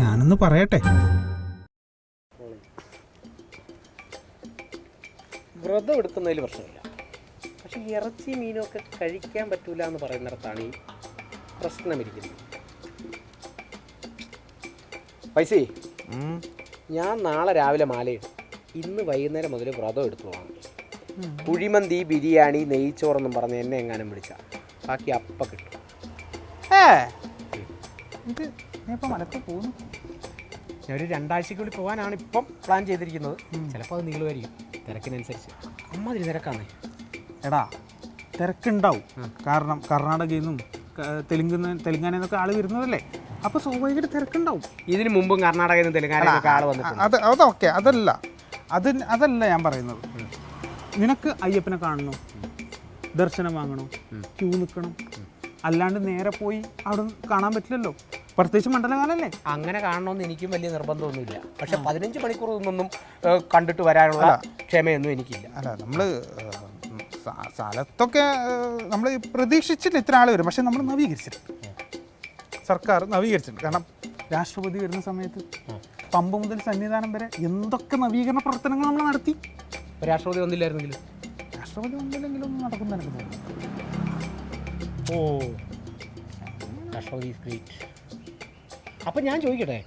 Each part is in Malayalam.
ഞാനൊന്ന് പറയട്ടെ. വ്രതം എടുക്കുന്നതിൽ പ്രശ്നമില്ല. പക്ഷെ ഇറച്ചി മീനൊക്കെ കഴിക്കാൻ പറ്റൂല എന്ന് പറയുന്നിടത്താണ് ഈ പ്രശ്നമിരിക്കുന്നത്. പൈസേ ഞാൻ നാളെ രാവിലെ മാലയിടും ഇന്ന് വൈകുന്നേരം മുതൽ വ്രതം എടുത്തോളാം കുഴിമന്തി ബിരിയാണി നെയ്ച്ചോറെന്നും പറഞ്ഞ് എന്നെ എങ്ങാനും വിളിച്ചാൽ ബാക്കി അപ്പം കിട്ടും. ഏ? പോകുന്നു. ഞാൻ ഒരു രണ്ടാഴ്ചക്കുള്ളിൽ പോകാനാണ് ഇപ്പം പ്ലാൻ ചെയ്തിരിക്കുന്നത്. ചിലപ്പോൾ അത് നീളുമായിരിക്കും. തിരക്കിനനുസരിച്ച്. അമ്മാതിരി തിരക്കാണ്. എടാ തിരക്കുണ്ടാവും. കാരണം കർണാടകയിൽ നിന്നും തെലുങ്ക് തെലുങ്കാനയിൽ നിന്നൊക്കെ ആൾ വരുന്നതല്ലേ? അപ്പൊ സ്വാഭാവികമായിട്ട് തിരക്കുണ്ടാവും. ഇതിന് മുമ്പും കർണാടകയിൽ നിന്ന് തെലുങ്കാന ആൾ വന്നിട്ടുണ്ട്. അത് അതൊക്കെ അതല്ല. അത് അതല്ല ഞാൻ പറയുന്നത്. നിനക്ക് അയ്യപ്പനെ കാണണോ? ദർശനം വാങ്ങണോ? ക്യൂ നിൽക്കണം? അല്ലാണ്ട് നേരെ പോയി അവിടെ കാണാൻ പറ്റില്ലല്ലോ? പ്രത്യേകിച്ച് മണ്ഡലകാലല്ലേ അങ്ങനെ കാണണമെന്ന് എനിക്കും വലിയ നിർബന്ധമൊന്നുമില്ല. പക്ഷെ പതിനഞ്ച് മണിക്കൂർ നിന്നൊന്നും കണ്ടിട്ട് വരാനുള്ള ക്ഷമയൊന്നും എനിക്കില്ല. അല്ല നമ്മൾ സ്ഥലത്തൊക്കെ നമ്മൾ പ്രതീക്ഷിച്ചിട്ട് ഇത്ര ആൾ വരും. പക്ഷെ നമ്മൾ നവീകരിച്ചിട്ടുണ്ട്. സർക്കാർ നവീകരിച്ചിട്ടുണ്ട്. കാരണം രാഷ്ട്രപതി വരുന്ന സമയത്ത് പമ്പ് മുതൽ സന്നിധാനം വരെ എന്തൊക്കെ നവീകരണ പ്രവർത്തനങ്ങൾ നമ്മൾ നടത്തി? രാഷ്ട്രപതി വന്നില്ലായിരുന്നെങ്കിൽ രാഷ്ട്രപതി വന്നില്ലെങ്കിലും നടക്കുന്ന എനിക്ക് തോന്നുന്നു ഓ. രാഷ്ട്രപതി അപ്പൊ ഞാൻ ചോദിക്കട്ടെ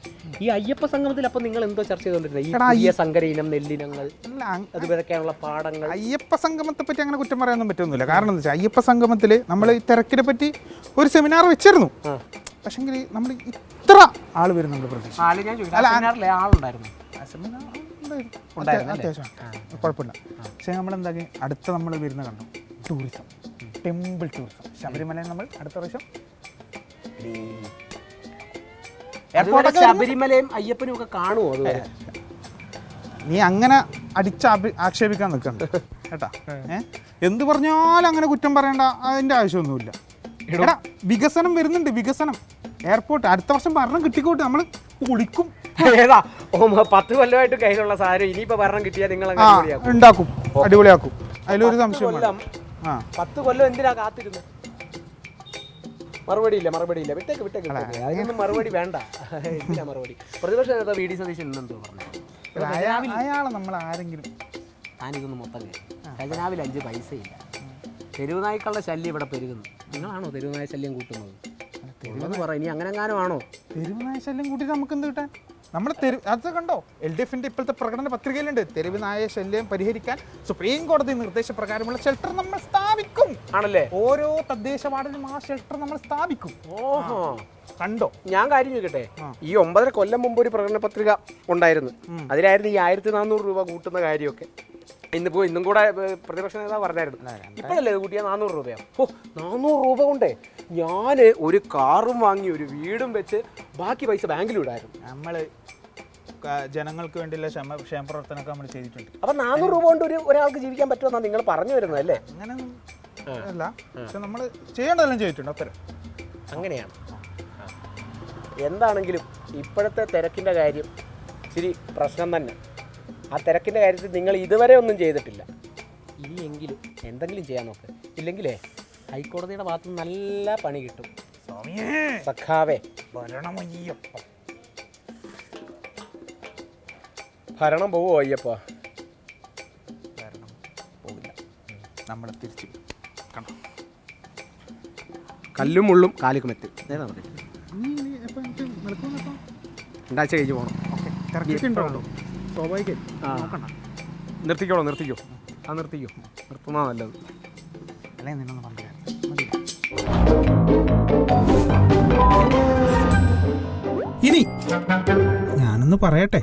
ഈ അയ്യപ്പ സംഗമത്തിൽ അപ്പൊ നിങ്ങൾ എന്തോ ചർച്ച ചെയ്തോണ്ടിരുന്നത് ഈ എടാ, പുതിയ സങ്കര ഇനം നെല്ലിനങ്ങൾ അല്ല അങ്- അത് വിതയ്ക്കാനുള്ള പാടങ്ങൾ. അയ്യപ്പ സംഗമത്തെ പറ്റി അങ്ങനെ കുറ്റം പറയാനൊന്നും പറ്റുന്നില്ല കാരണം എന്താ വെച്ചാൽ അയ്യപ്പ സംഗമത്തിൽ നമ്മൾ ഈ തിരക്കിനെ പറ്റി ഒരു സെമിനാർ വെച്ചിരുന്നു. പക്ഷെങ്കിൽ നമ്മൾ ഇത്ര ആൾ വരും നമ്മൾ പ്രതീക്ഷ ആൾ ഞാൻ ചോദിക്കട്ടെ സെമിനാറിലെ ആളുണ്ടായിരുന്നു? അത്യാവശ്യം കുഴപ്പമില്ല. പക്ഷേ നമ്മൾ എന്താക്കി? അടുത്ത നമ്മൾ വരുന്ന കണ്ടു. ടൂറിസം ടെമ്പിൾ ടൂറിസം ശബരിമല നമ്മൾ അടുത്ത പ്രാവശ്യം ശബരിമലയും അയ്യപ്പനും ഒക്കെ കാണുമോ അതുവരെ നീ അങ്ങനെ അടിച്ച് ആക്ഷേപിക്കാൻ നിൽക്കണ്ട. കേട്ടാ? ഏഹ് എന്ത് പറഞ്ഞാലും അങ്ങനെ കുറ്റം പറയേണ്ട അതിന്റെ ആവശ്യമൊന്നുമില്ല. എടാ. വികസനം വരുന്നുണ്ട് വികസനം. എയർപോർട്ട് അടുത്ത വർഷം ഭരണം കിട്ടിക്കോട്ടെ നമ്മൾ പൊളിക്കും ഏതാ? പത്ത് കൊല്ലമായിട്ട് കയ്യിലുള്ള സാധനം. ഇനിയിപ്പോ ഭരണം കിട്ടിയാൽ നിങ്ങൾ ഉണ്ടാക്കും. അടിപൊളിയാക്കും. അതിലൊരു സംശയം. പത്ത് കൊല്ലം എന്തിനാ കാത്തിരുന്നത് മറുപടി ഇല്ല മറുപടി ഇല്ല വിട്ടേക്ക് വിട്ടേക്ക്. അതിനൊന്നും മറുപടി വേണ്ട. മറുപടി. പ്രതിപക്ഷ നേതാവ് വി ഡി സതീശൻ എന്തോ പറഞ്ഞു. അയാളെ നമ്മൾ ആരെങ്കിലും ഞാനിതൊന്ന് മൊത്തം കഴിഞ്ഞു ഖജനാവിൽ അഞ്ച് പൈസയില്ല. തെരുവുനായ്ക്കളുടെ ശല്യം ഇവിടെ പെരുകുന്നു. നിങ്ങളാണോ തെരുവുനായ ശല്യം കൂട്ടുന്നത്? തെരുവെന്ന് പറ ഇനി അങ്ങനെ എങ്ങാനും ആണോ തെരുവുനായ ശല്യം കൂട്ടിയിട്ട് നമുക്ക് എന്ത് കിട്ടാൻ? നമ്മൾ തെരു അത് കണ്ടോ? എൽ ഡി എഫിന്റെ ഇപ്പോഴത്തെ പ്രകടന പത്രികയിലുണ്ട്. തെരുവ് നായ ശല്യം പരിഹരിക്കാൻ സുപ്രീം കോടതി നിർദ്ദേശപ്രകാരമുള്ള ഷെൽട്ടർ നമ്മൾ സ്ഥാപിക്കും. ആണല്ലേ? ഓരോ തദ്ദേശ വാർഡിലും ആ ഷെൽട്ടർ നമ്മൾ സ്ഥാപിക്കും. ഓഹോ. കണ്ടോ? ഞാൻ കാര്യം ചോദിക്കട്ടെ? ഈ ഒമ്പതര കൊല്ലം മുമ്പ് ഒരു പ്രകടന പത്രിക ഉണ്ടായിരുന്നു. അതിലായിരുന്നു ഈ ആയിരത്തി നാനൂറ് രൂപ കൂട്ടുന്ന കാര്യമൊക്കെ. ഇന്നിപ്പോ ഇന്നും കൂടെ പ്രതിപക്ഷ നേതാവ് പറഞ്ഞായിരുന്നു. ഇപ്പോഴല്ലേ കൂട്ടിയ നാനൂറ് രൂപയാണ് ഓ നാനൂറ് രൂപ കൊണ്ടേ ഞാൻ ഒരു കാറും വാങ്ങി ഒരു വീടും വെച്ച് ബാക്കി പൈസ ബാങ്കിൽ വിടായിരുന്നു നമ്മൾ ജനങ്ങൾക്ക് വേണ്ടിയുള്ള ക്ഷമ ക്ഷേമ പ്രവർത്തനമൊക്കെ നമ്മൾ ചെയ്തിട്ടുണ്ട്. അപ്പൊ നാനൂറ് രൂപ കൊണ്ട് ഒരു ഒരാൾക്ക് ജീവിക്കാൻ പറ്റുമെന്നാണ് നിങ്ങൾ പറഞ്ഞു വരുന്നത് അല്ലേ? അങ്ങനെ അല്ല. പക്ഷെ നമ്മൾ ചെയ്യേണ്ടതെല്ലാം ചെയ്തിട്ടുണ്ട് അത്ര. അങ്ങനെയാണ്. എന്താണെങ്കിലും ഇപ്പോഴത്തെ തിരക്കിന്റെ കാര്യം ഇച്ചിരി പ്രശ്നം തന്നെ. ആ തിരക്കിന്റെ കാര്യത്തിൽ നിങ്ങൾ ഇതുവരെ ഒന്നും ചെയ്തിട്ടില്ല. ഇനിയെങ്കിലും എന്തെങ്കിലും ചെയ്യാൻ നോക്ക്. ഇല്ലെങ്കിലേ ഹൈക്കോടതിയുടെ ഭാഗത്ത് നിന്ന് നല്ല പണി കിട്ടും. സ്വാമിയേ സഖാവേ. ഭരണമയ്യപ്പ ഭരണം പോവോ അയ്യപ്പ? പോകില്ല നമ്മൾ തിരിച്ചു കണ്ടോ കല്ലും മുള്ളും കാലിക്കും എത്തി. പറയുക രണ്ടാഴ്ച കഴിഞ്ഞ് പോകണം ഓക്കെ തിരക്കിട്ടുണ്ടോ? സ്വാഭാവികം. ആ. നിർത്തിക്കോളൂ നിർത്തിക്കോ. ആ നിർത്തിക്കോ. നിർത്തുന്നതാ നല്ലത്. നിന്നൊന്ന് പണ്ട് ഇനി ഞാനൊന്ന് പറയട്ടെ?